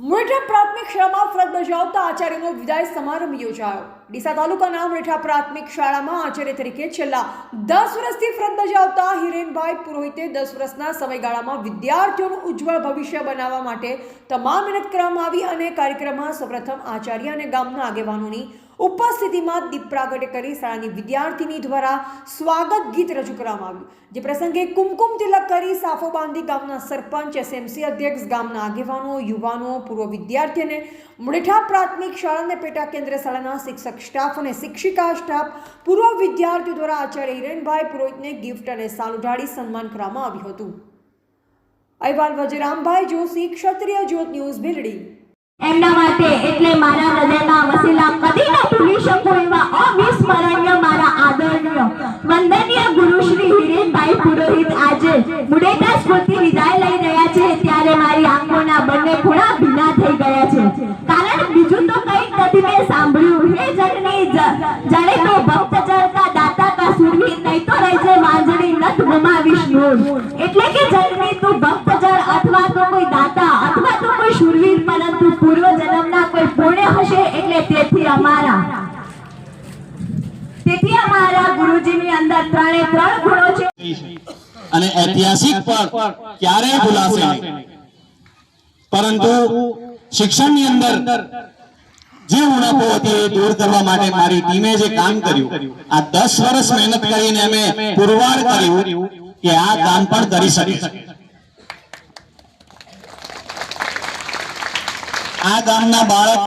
મુરેઠા પ્રાથમિક શાળામાં ફરજ બજાવતા આચાર્યનો વિદાય સમારંભ યોજાયો. ડીસા તાલુકાના મુરેઠા પ્રાથમિક શાળામાં આચાર્ય તરીકે છેલ્લા દસ વર્ષથી ફરજ બજાવતા હિરેનભાઈ પુરોહિતે દસ વર્ષના સમયગાળામાં વિદ્યાર્થીઓનું ઉજ્જવળ ભવિષ્ય બનાવવા માટે તમામ મહેનત કરવામાં આવી અને કાર્યક્રમમાં સૌપ્રથમ આચાર્ય અને ગામના આગેવાનોની ઉપસ્થિતિમાં દીપ પ્રાગટ્ય શાળાની વિદ્યાર્થીની દ્વારા સ્વાગત ગીત રજૂ કરવામાં આવ્યું. જે પ્રસંગે કુમકુમ તિલક કરી સાફો બાંધી ગામના સરપંચ, એસએમસી અધ્યક્ષ, ગામના આગેવાનો, યુવાનો, પૂર્વ વિદ્યાર્થી અને મુડેઠા પ્રાથમિક શાળા અને પેટા કેન્દ્ર શાળાના શિક્ષક સ્ટાફ અને શિક્ષિકા સ્ટાફ, પૂર્વ વિદ્યાર્થીઓ દ્વારા આચાર્ય હિરેનભાઈ પુરોહિતને ગિફ્ટ અને સાલ ઉઢાડી સન્માન કરવામાં આવ્યું હતું. અહેવાલ વજરામભાઈ જોશી, ક્ષત્રિય જ્યોત ન્યૂઝ ભીલડી. એમના માટે એટલે હિરેનભાઈ પુરોહિત આજે મુડેટા સ્કૂલથી વિદાય લઈ રહ્યા છે, ત્યારે મારી આંખોના બંને ખૂણા ભીના થઈ ગયા છે. કારણ બીજું તો કંઈ નથી મેં સાંભળ્યું. હે જનની જાણે તો ભક્ત ચરતા દાતા કા સુરવીર નહીં તો રહેજે વાંજણી નથ ગુમાવીશ નૂર એટલે કે જનની, તું ભક્ત જળ અથવા તો કોઈ દાતા અથવા તો કોઈ સુરવીર, પરંતુ પૂર્વ જન્મના કોઈ પુણ્ય હશે એટલે તેથી અમારા. તેથી અમારા ગુરુજીની અંદર ત્રણે ત્રણ ગુણો અને ઐતિહાસિક પણ ક્યારેય ભૂલાશે નહીં. પરંતુ શિક્ષણની અંદર જે ઉણપો હતી એ દૂર કરવા માટે મારી ટીમે જે કામ કર્યું, આ દસ વર્ષ મહેનત કરીને અમે પુરવાર કર્યું કે આ કામ પણ કરી શકે. આ ગામના બાળક